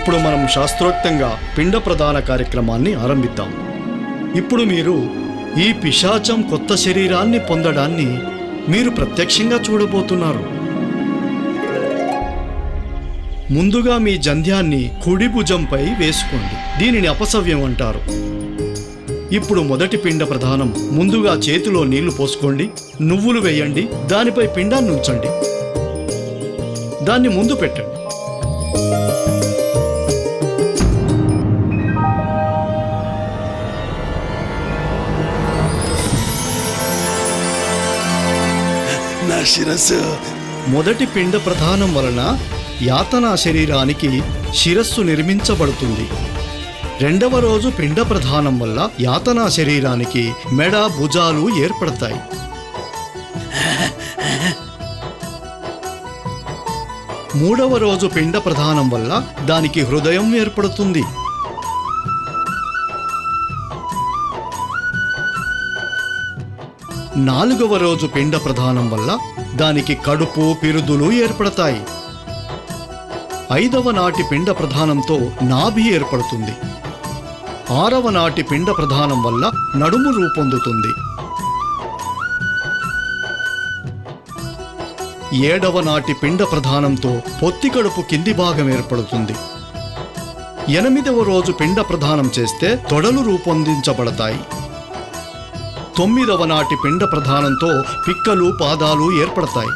ఇప్పుడు మనం శాస్త్రోక్తంగా పిండ ప్రధాన కార్యక్రమాన్ని ఆరంభిద్దాం. ఇప్పుడు మీరు ఈ పిశాచం కొత్త శరీరాన్ని పొందడాన్ని మీరు ప్రత్యక్షంగా చూడబోతున్నారు. ముందుగా మీ జంధ్యాన్ని కుడి భుజంపై వేసుకోండి. దీనిని అపసవ్యం అంటారు. ఇప్పుడు మొదటి పిండ ప్రధానం ముందుగా చేతిలో నీళ్ళు పోసుకోండి నువ్వులు వేయండి దానిపై పిండాన్ని ఉంచండి. దాన్ని ముందు పెట్టండి. శిరస్సు. మొదటి పిండ ప్రధానం వలన యాతనా శరీరానికి శిరస్సు నిర్మించబడుతుంది. రెండవ రోజు పిండ ప్రధానం వల్ల యాతనా శరీరానికి మెడ భుజాలు ఏర్పడతాయి. మూడవ రోజు పిండ ప్రధానం వల్ల దానికి హృదయం ఏర్పడుతుంది. నాలుగవ రోజు పిండ ప్రధానం వల్ల దానికి కడుపు పిరుదులు ఏర్పడతాయి. ఐదవ నాటి పిండ ప్రధానంతో నాభి ఏర్పడుతుంది. ఆరవ నాటి పిండ ప్రధానం వల్ల నడుము రూపొందుతుంది. ఏడవ నాటి పిండ ప్రధానంతో పొత్తి కడుపు కింది భాగం ఏర్పడుతుంది. ఎనిమిదవ రోజు పిండ ప్రధానం చేస్తే తొడలు రూపొందించబడతాయి. తొమ్మిదవ నాటి పిండ ప్రధానంతో పిక్కలు పాదాలు ఏర్పడతాయి.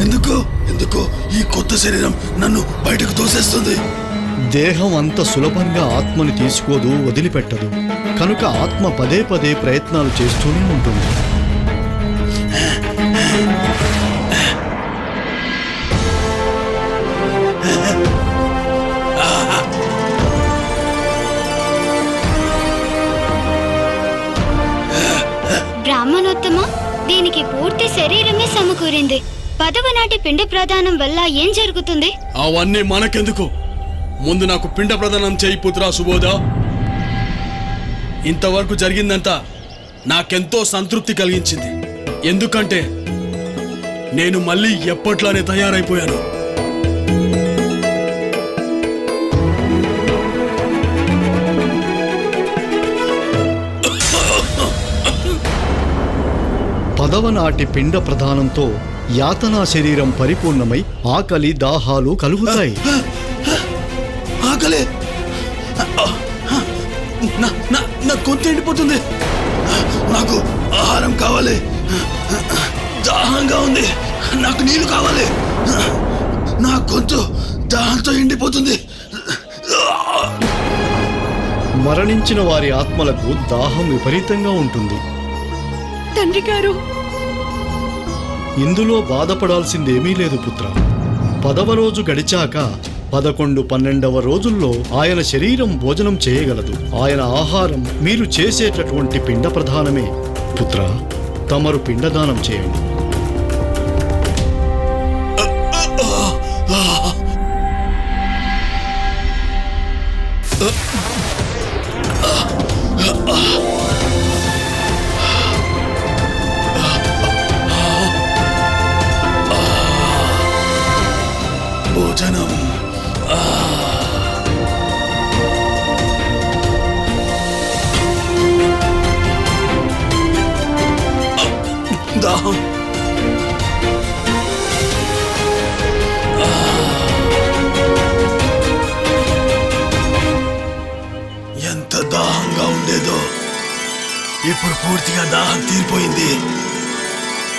ఎందుకో? ఎందుకో? ఈ కొత్త శరీరం నన్ను బయటకు తోసేస్తుంది. దేహం అంత సులభంగా ఆత్మని తీసుకోదు వదిలిపెట్టదు. కనుక ఆత్మ పదే పదే ప్రయత్నాలు చేస్తూనే ఉంటుంది. బ్రాహ్మణోత్తమ దీనికి పూర్తి శరీరమే సమకూరింది. పదవ నాటి పిండ ప్రదానం వల్ల ఏం జరుగుతుంది? అవన్నీ మనకెందుకు? ముందు నాకు పిండ ప్రదానం చేయి పుత్రా సుబోధ. ఇంతవరకు జరిగిందంతా నాకెంతో సంతృప్తి కలిగించింది. ఎందుకంటే నేను మళ్ళీ ఎప్పట్లానే తయారైపోయాను. పదవ నాటి పిండ ప్రధానంతో యాతనా శరీరం పరిపూర్ణమై ఆకలి దాహాలు కలుగుతాయి. ఆకలే నా నా నా గొంతు ఎండిపోతుంది. నాకు ఆహారం కావాలి. దాహంగా ఉంది. నాకు నీళ్ళు కావాలి. నా గొంతు దాహంతో ఎండిపోతుంది. మరణించిన వారి ఆత్మలకు దాహం విపరీతంగా ఉంటుంది. తండ్రి గారు. ఇందులో బాధపడాల్సిందేమీ లేదు పుత్ర. పదవ రోజు గడిచాక పదకొండు పన్నెండవ రోజుల్లో ఆయన శరీరం భోజనం చేయగలదు. ఆయన ఆహారం మీరు చేసేటటువంటి పిండ ప్రధానమే. పుత్ర తమరు పిండదానం చేయండి. Uh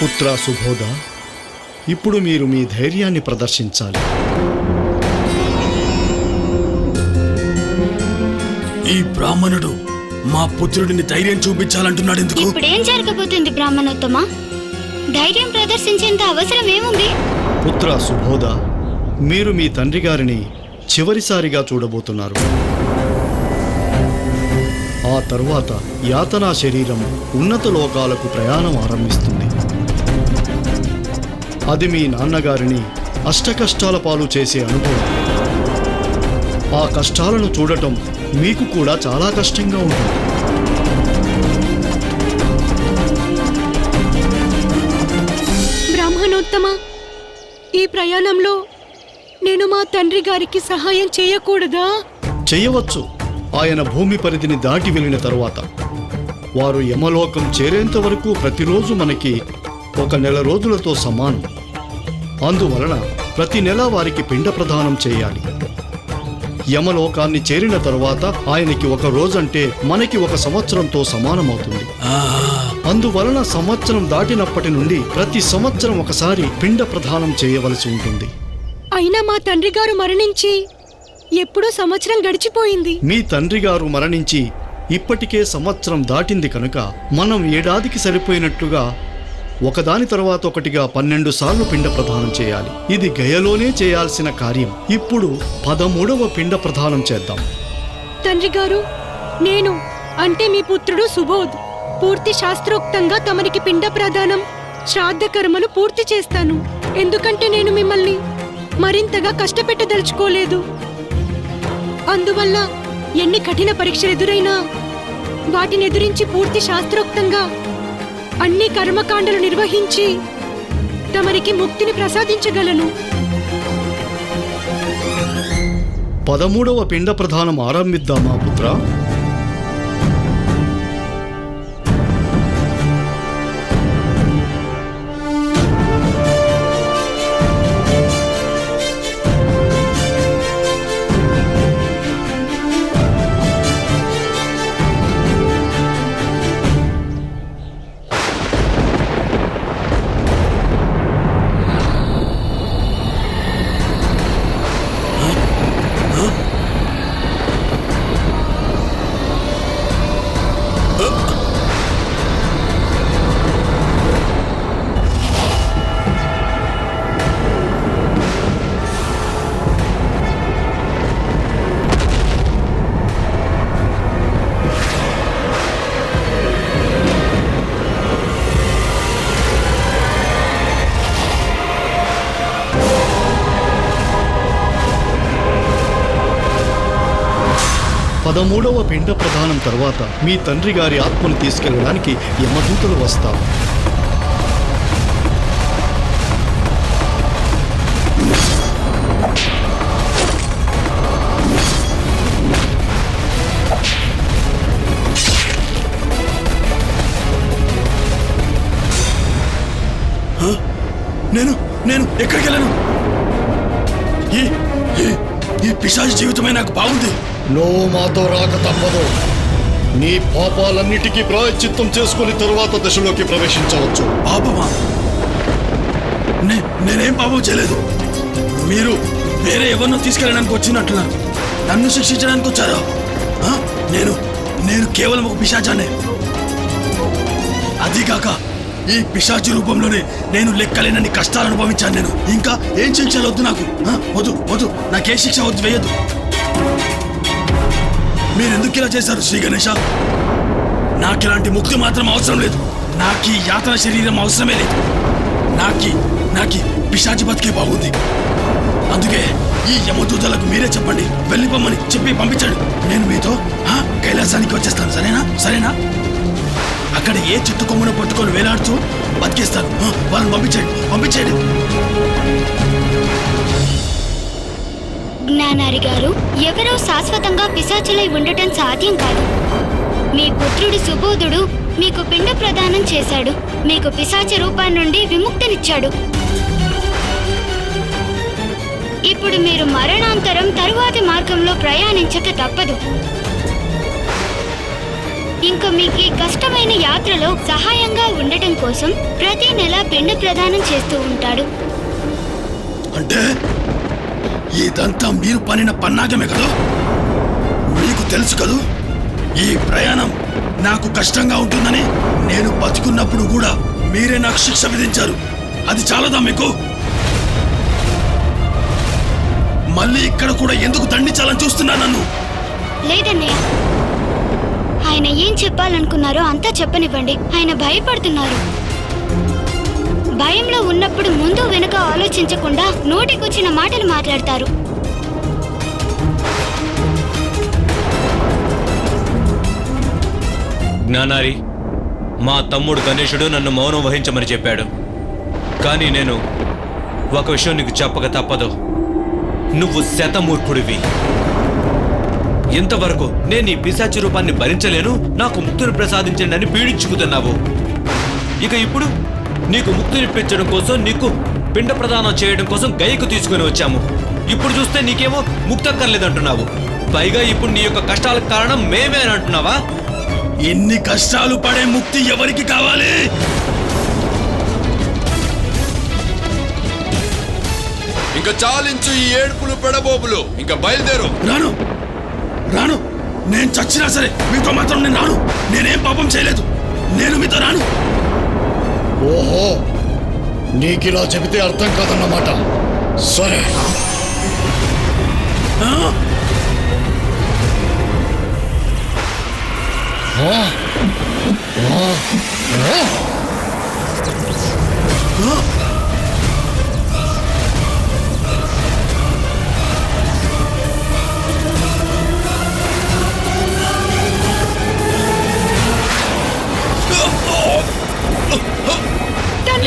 పుత్ర సుబోధ ఇప్పుడు మీరు మీ ధైర్యాన్ని ప్రదర్శించాలి. ఈ బ్రాహ్మణుడు మా పుత్రుడిని ధైర్యం చూపించాలంటున్నాడు ఎందుకు? ఇప్పుడేం జరగబోతుంది బ్రాహ్మణోత్తమ? ధైర్యం ప్రదర్శించేంత అవసరం ఏముంది పుత్ర సుబోధ మీరు మీ తండ్రి గారిని చివరిసారిగా చూడబోతున్నారు. ఆ తరువాత యాతనా శరీరం ఉన్నత లోకాలకు ప్రయాణం ఆరంభిస్తుంది. అది మీ నాన్నగారిని అష్టకష్టాల పాలు చేసే అనుభవం. ఆ కష్టాలను చూడటం మీకు కూడా చాలా కష్టంగా ఉంటుంది. బ్రాహ్మణోత్తమ ఈ ప్రయాణంలో నేను మా తండ్రి గారికి సహాయం చేయకూడదా? చేయవచ్చు. ఆయన భూమి పరిధిని దాటి వెళ్ళిన తరువాత. వారు యమలోకం చేరేంత వరకు ప్రతిరోజు మనకి ఒక నెల రోజులతో సమానం. అందువలన ప్రతి నెల వారికి పిండ ప్రదానం చేయాలి. యమలోకాన్ని చేరిన తరువాత ఆయనకి ఒక రోజంటే మనకి ఒక సంవత్సరంతో సమానమవుతుంది. అందువలన సంవత్సరం దాటినప్పటి నుండి ప్రతి సంవత్సరం ఒకసారి పిండ ప్రదానం చేయవలసి ఉంటుంది. అయినా మా తండ్రి గారు మరణించి ఎప్పుడో సంవత్సరం గడిచిపోయింది. మీ తండ్రి గారు మరణించి ఇప్పటికే సంవత్సరం దాటింది కనుక మనం ఏడాదికి సరిపోయినట్లుగా ఒకదాని తర్వాత ఒకటిగా పన్నెండు సార్లు పిండ ప్రదానం చేయాలి. ఇది గయలోనే చేయాల్సిన కార్యం. ఇప్పుడు పదమూడవ పిండ ప్రదానం చేద్దాం. తండ్రి గారు నేను అంటే మీ పుత్రుడు సుబోధ్ పూర్తి శాస్త్రోక్తంగా తమరికి పిండ ప్రధానం శ్రాద్ధ కర్మలు పూర్తి చేస్తాను. ఎందుకంటే నేను మిమ్మల్ని మరింతగా కష్టపెట్టదలుచుకోలేదు. అందువల్ల ఎన్ని కఠిన పరీక్షలు ఎదురైనా వాటిని ఎదురించి పూర్తి శాస్త్రోక్తంగా అన్ని కర్మకాండలు నిర్వహించి తమరికి ముక్తిని ప్రసాదించగలను. పదమూడవ పిండ ప్రధానం ఆరంభిద్దామా పుత్ర? పదమూడవ పిండ ప్రధానం తర్వాత మీ తండ్రి గారి ఆత్మను తీసుకెళ్ళడానికి యమదూతలు వస్తారు. నేను నేను ఎక్కడికి వెళ్ళను ఈ ఈ- ఈ పిశాచి జీవితమే నాకు బాగుంది. నువ్వు మాతో రాక తప్పదు. నీ పాపాలన్నిటికీ ప్రాయశ్చిత్తం చేసుకుని తరువాత దశలోకి ప్రవేశించవచ్చు. పాపమా? నే నేనేం పాపం చేయలేదు. మీరు వేరే ఎవరినో తీసుకెళ్ళడానికి వచ్చినట్లున్నారు నన్ను శిక్షించడానికి వచ్చారా? నేను నేను కేవలం ఒక పిశాచానే అదీకాక ఈ పిశాచి రూపంలోనే నేను లెక్కలేనని కష్టాలు అనుభవించాను నేను. ఇంకా ఏం శిక్షలు వద్దు నాకు. వద్దు వద్దు. నాకే శిక్ష వద్దు వేయద్దు. మీరెందుకు ఇలా చేశారు శ్రీ గణేష? నాకు ఇలాంటి ముక్తి మాత్రం అవసరం లేదు. నాకు ఈ యాతన శరీరం అవసరమే లేదు. నాకి నాకి పిశాచి బతికే బాగుంది. అందుకే ఈ యమదూతలకు మీరే చెప్పండి వెళ్ళిపోమ్మని చెప్పి పంపించండి. నేను మీతో కైలాసానికి వచ్చేస్తాను సరేనా? సరేనా? అక్కడ ఏ చెట్టు కొమ్మను పట్టుకొని వేలాడుతూ బతికేస్తాను. వాళ్ళని పంపించండి పంపించండి. జ్ఞానారి గారు ఎవరో శాశ్వతంగా పిశాచులై ఉండటం సాధ్యం కాదు. మీ పుత్రుడు సుబోధుడు మీకు పిండ ప్రదానం చేశాడు. మీకు పిశాచ రూపం నుండి విముక్తినిచ్చాడు. ఇప్పుడు మీరు మరణాంతరం తరువాతి మార్గంలో ప్రయాణించక తప్పదు. ఇంకా మీకు ఈ కష్టమైన యాత్రలో సహాయంగా ఉండటం కోసం ప్రతి నెల పిండ ప్రదానం చేస్తూ ఉంటాడు. అంటే? ఇదంతా మీరు పనిన పన్నాగమే కదా? మీకు తెలుసు కదూ? ఈ ప్రయాణం నాకు కష్టంగా ఉంటుందని నేను బతుకున్నప్పుడు కూడా మీరే నాకు శిక్ష విధించారు. అది చాలదా మీకు? మళ్ళీ ఇక్కడ కూడా ఎందుకు దండించాలని చూస్తున్నా నన్ను? లేదన్నయ్య. ఆయన ఏం చెప్పాలనుకున్నారో అంతా చెప్పనివ్వండి. ఆయన భయపడుతున్నారు. భయంలో ఉన్నప్పుడు ముందు వెనుక ఆలోచించకుండా నోటికొచ్చిన మాటలు మాట్లాడతారు. జ్ఞానారి మా తమ్ముడు గణేశుడు నన్ను మౌనం వహించమని చెప్పాడు. కానీ నేను ఒక విషయం నీకు చెప్పక తప్పదు. నువ్వు శతమూర్ఖుడివి. ఇంతవరకు నేను ఈ పిశాచి రూపాన్ని భరించలేను నాకు ముక్తిని ప్రసాదించండి అని పీడించుకుతున్నావు. ఇక ఇప్పుడు నీకు ముక్తినిప్పించడం కోసం నీకు పిండ ప్రదానం చేయడం కోసం గైకు తీసుకుని వచ్చాము. ఇప్పుడు చూస్తే నీకేమో ముక్తి అక్కర్లేదంటున్నావు పైగా ఇప్పుడు నీ యొక్క కష్టాలకు కారణం మేమే అని అంటున్నావా? ఎన్ని కష్టాలు పడే ముక్తి ఎవరికి కావాలి? ఇంకా చాలించు ఈ ఏడుపులు పెడబోబులు. ఇంకా బయలుదేరు. రాను. రాను. నేను చచ్చినా సరే మీతో మాత్రం నేను రాను. నేనేం పాపం చేయలేదు. నేను మీతో రాను. ఓహో! నీకిలా చెబితే అర్థం కాదన్నమాట. సరే. ఆ?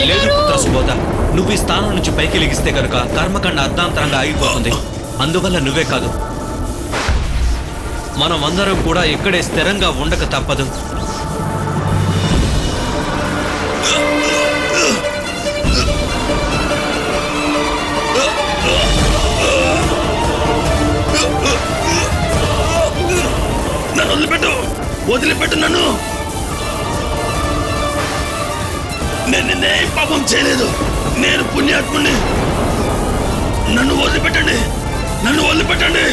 లేదు సుబోధ. నువ్వు ఈ స్థానం నుంచి పైకి లెగిస్తే కనుక కర్మకాండ అర్ధాంతరంగా ఆగిపోతుంది. అందువల్ల నువ్వే కాదు. మనం అందరం కూడా ఇక్కడే స్థిరంగా ఉండక తప్పదు. నన్ను వదిలిపెట్టు. వదిలిపెట్టు నన్ను. నేను నిన్నేం పాపం చేయలేదు. నేను పుణ్యాత్ముని నన్ను వదిలిపెట్టండి. నన్ను వదిలిపెట్టండి.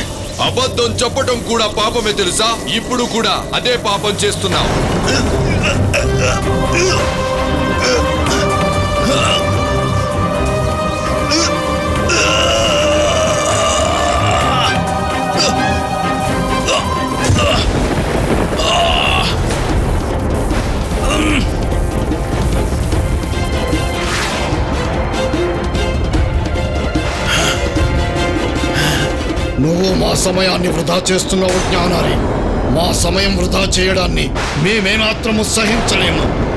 అబద్ధం చెప్పటం కూడా పాపమే తెలుసా? ఇప్పుడు కూడా అదే పాపం చేస్తున్నావు. నువ్వు మా సమయాన్ని వృధా చేస్తున్నావు జ్ఞానారి. మా సమయం వృధా చేయడాన్ని మేమేమాత్రము సహించలేము.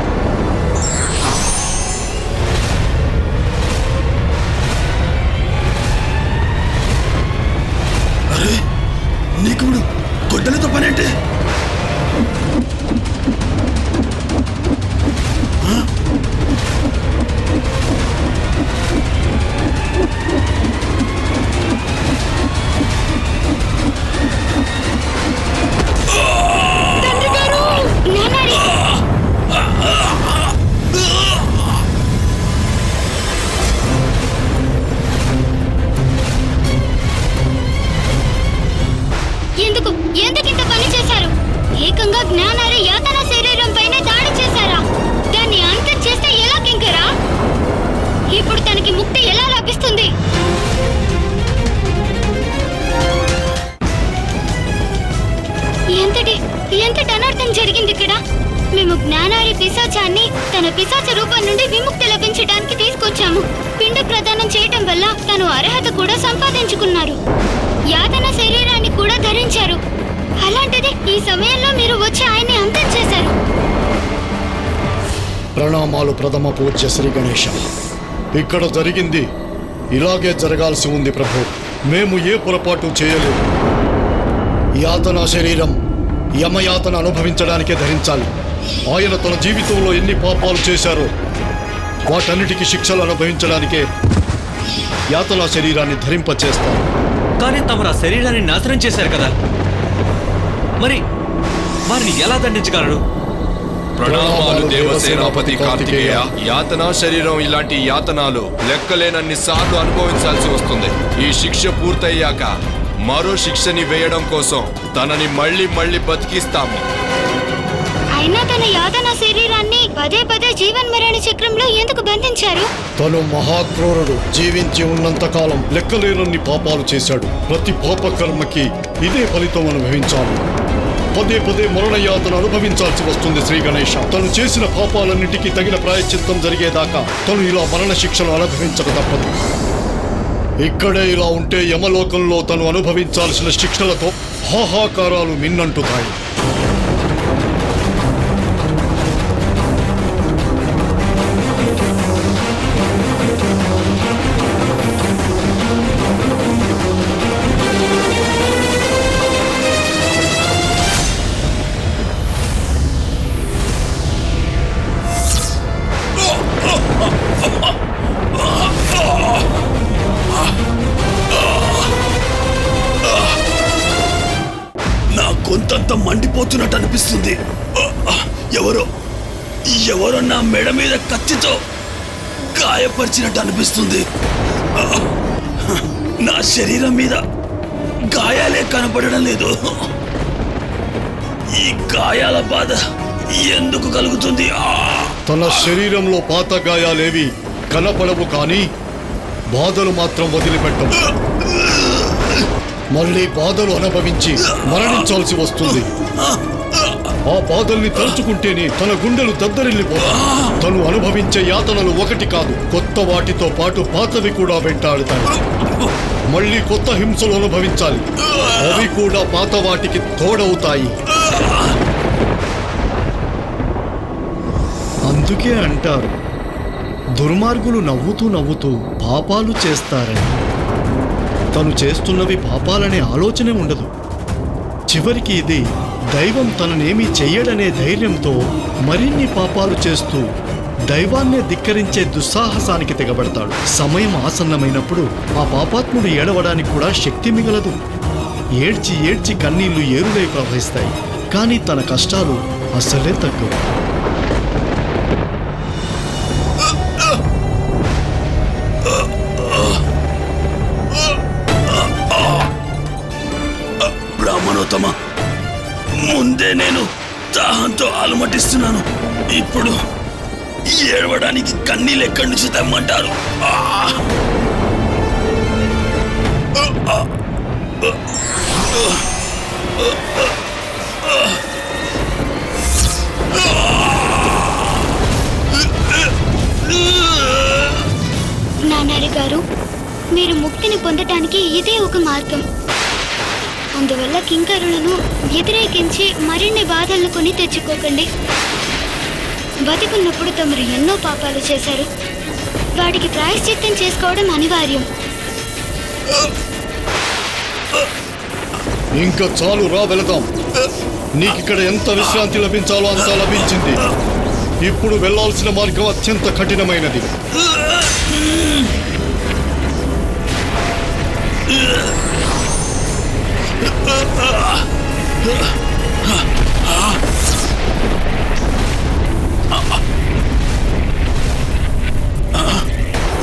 ప్రథమ పూజ్య శ్రీ గణేష ఇక్కడ జరిగింది ఇలాగే జరగాల్సి ఉంది ప్రభు. మేము ఏ పొరపాటు చేయలేదు. యాతన శరీరం యమయాతన అనుభవించడానికే ధరించాలి. ఆయన తన జీవితంలో ఎన్ని పాపాలు చేశారో వాటన్నిటికీ శిక్షలు అనుభవించడానికే యాతన శరీరాన్ని ధరింపచేస్తారు కానీ తమరు ఆ శరీరాన్ని నాశనం చేశారు కదా. మరి వారిని ఎలా దండించగలరు? ప్రణామాలు దేవసేనాపతి కార్తికేయ. యాతన శరీరం ఇలాంటి యాతనాలు లెక్కలేనన్ని సార్లు అనుభవించాల్సి వస్తుంది. ఈ శిక్ష పూర్తయ్యాక మరో శిక్షని వేయడం కోసం తనని మళ్ళీ మళ్ళీ బతికిస్తాము. అయినా తన యాతన శరీరాన్ని పదే పదే జీవన్మరణ చక్రంలో ఎందుకు బంధించారు? తను మహాక్రూరుడు జీవించి ఉన్నంత కాలం లెక్కలేనన్ని పాపాలు చేశాడు. ప్రతి పాపకర్మకి ఇదే ఫలితం అనుభవించాలి. పదే పదే మరణయాతను అనుభవించాల్సి వస్తుంది శ్రీ గణేష. తను చేసిన పాపాలన్నిటికీ తగిన ప్రాయశ్చిత్తం జరిగేదాకా తను ఇలా మరణ శిక్షను అనుభవించక తప్పదు. ఇక్కడే ఇలా ఉంటే యమలోకంలో తను అనుభవించాల్సిన శిక్షలతో హాహాకారాలు మిన్నంటుతాయి గొంతంతా మండిపోతున్నట్టు అనిపిస్తుంది ఎవరో ఎవరో నా మెడ మీద కత్తితో గాయపరిచినట్టు అనిపిస్తుంది. నా శరీరం మీద గాయాలే కనపడడం లేదు. ఈ గాయాల బాధ ఎందుకు కలుగుతుంది! తన శరీరంలో పాత గాయాలేవి కనపడవు కానీ బాధలు మాత్రం వదిలిపెట్టవు. మళ్ళీ బాధలు అనుభవించి మరణించాల్సి వస్తుంది. ఆ బాధల్ని తలుచుకుంటేనే తన గుండెలు దద్దరిల్లిపోతాయి. తను అనుభవించే యాతనలు ఒకటి కాదు కొత్త వాటితో పాటు పాతవి కూడా వెంటాడుతాయి. మళ్ళీ కొత్త హింసలు అనుభవించాలి. అవి కూడా పాత వాటికి తోడవుతాయి. అందుకే అంటారు దుర్మార్గులు నవ్వుతూ నవ్వుతూ పాపాలు చేస్తారని. తను చేస్తున్నవి పాపాలనే ఆలోచనే ఉండదు. చివరికి ఇది దైవం తననేమీ చెయ్యడనే ధైర్యంతో మరిన్ని పాపాలు చేస్తూ దైవాన్నే ధిక్కరించే దుస్సాహసానికి తెగబడతాడు. సమయం ఆసన్నమైనప్పుడు ఆ పాపాత్ముడు ఏడవడానికి కూడా శక్తి మిగలదు. ఏడ్చి ఏడ్చి కన్నీళ్ళు ఏరులై ప్రవహిస్తాయి. కానీ తన కష్టాలు అస్సలే తగ్గవు. ముందే నేను దాహంతో అలమటిస్తున్నాను. ఇప్పుడు ఏడవడానికి కన్నీళ్ళు ఎక్కడి నుంచి తెమ్మంటారు? ఆ! నానారి గారు మీరు ముక్తిని పొందటానికి ఇదే ఒక మార్గం. అందువల్ల కింకరులను వ్యతిరేకించి మరిన్ని బాధలను కొని తెచ్చుకోకండి. బతికున్నప్పుడు తమరు ఎన్నో పాపాలు చేశారు. వాటికి ప్రాయశ్చిత్తం చేసుకోవడం అనివార్యం. ఇంకా చాలు రా వెళదాం. నీకిక్కడ ఎంత విశ్రాంతి లభించాలో అంత లభించింది. ఇప్పుడు వెళ్ళాల్సిన మార్గం అత్యంత కఠినమైనది.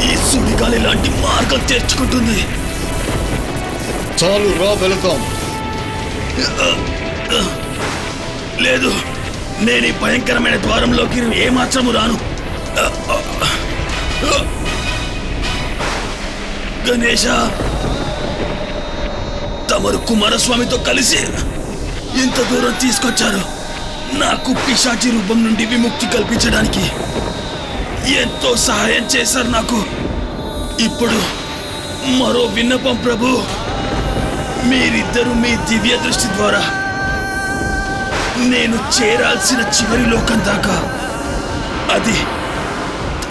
ఈ సుడిగాలి లాంటి మార్గం తెరుచుకుంటుంది. చాలు రా వెళదాం. లేదు నేను ఈ భయంకరమైన ద్వారంలోకి ఏమాత్రము రాను. గణేష తమరు కుమారస్వామితో కలిసి ఇంత దూరం తీసుకొచ్చారు. నాకు పిశాచి రూపం నుండి విముక్తి కల్పించడానికి ఎంతో సహాయం చేశారు నాకు. ఇప్పుడు మరో విన్నపం ప్రభు. మీరిద్దరూ మీ దివ్య దృష్టి ద్వారా నేను చేరాల్సిన చివరి లోకం దాకా అది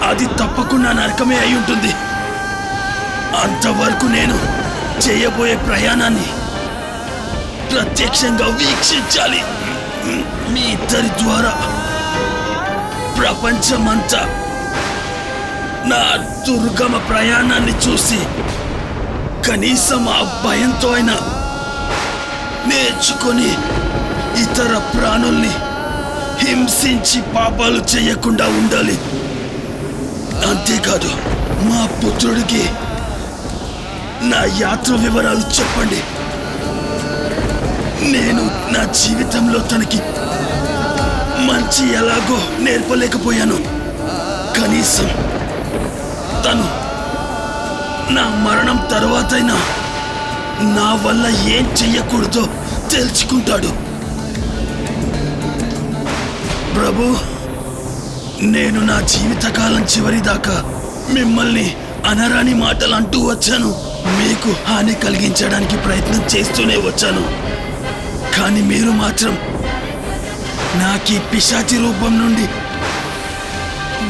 అది తప్పకుండా నరకమే అయి ఉంటుంది. అంతవరకు నేను చేయబోయే ప్రయాణాన్ని ప్రత్యక్షంగా వీక్షించాలి. మీ ఇద్దరి ద్వారా ప్రపంచమంతా నా దుర్గమ ప్రయాణాన్ని చూసి కనీసం ఆ భయంతో అయినా నేర్చుకొని ఇతర ప్రాణుల్ని హింసించి పాపాలు చేయకుండా ఉండాలి. అంతేకాదు మా పుత్రుడికి నా యాత్ర వివరాలు చెప్పండి. నేను నా జీవితంలో తనకి మంచి ఎలాగో నేర్పలేకపోయాను. కనీసం తను నా మరణం తర్వాతైనా నా వల్ల ఏం చెయ్యకూడదో తెలుసుకుంటాడు. ప్రభు నేను నా జీవితకాలం చివరి దాకా మిమ్మల్ని అనరాని మాటలు అంటూ వచ్చాను. మీకు హాని కలిగించడానికి ప్రయత్నం చేస్తూనే వచ్చాను. కానీ మీరు మాత్రం నాకీ పిశాచి రూపం నుండి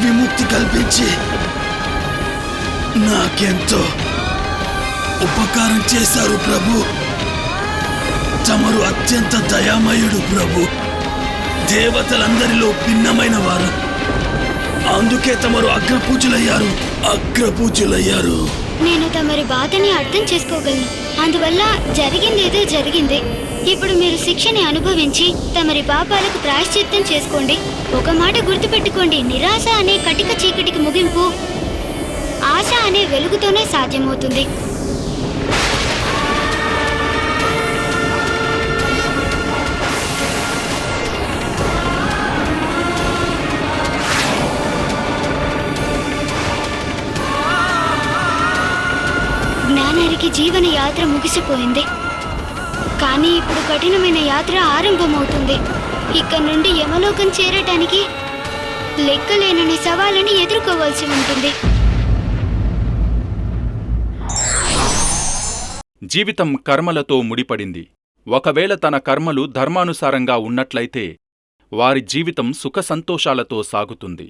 విముక్తి కల్పించి నాకెంతో ఉపకారం చేశారు ప్రభు. తమరు అత్యంత దయామయుడు ప్రభు. దేవతలందరిలో భిన్నమైన వారు. అందుకే తమరు అగ్రపూజులయ్యారు. అగ్రపూజులయ్యారు. నేను తమరి బాధని అర్థం చేసుకోగలను. అందువల్ల జరిగిందేదో జరిగింది. ఇప్పుడు మీరు శిక్షని అనుభవించి తమరి పాపాలకు ప్రాయశ్చిత్తం చేసుకోండి. ఒక మాట గుర్తుపెట్టుకోండి. నిరాశ అనే కటిక చీకటికి ముగింపు ఆశ అనే వెలుగుతోనే సాధ్యమవుతుంది. జీవన యాత్ర ముగిసిపోయింది. కానీ ఇప్పుడు కఠినమైన యాత్ర ఆరంభమవుతుంది. ఇక్కడ నుండి యమలోకం చేరటానికి లెక్కలేనని సవాళ్ళని ఎదుర్కోవాల్సి ఉంటుంది. జీవితం కర్మలతో ముడిపడింది. ఒకవేళ తన కర్మలు ధర్మానుసారంగా ఉన్నట్లయితే వారి జీవితం సుఖ సంతోషాలతో సాగుతుంది.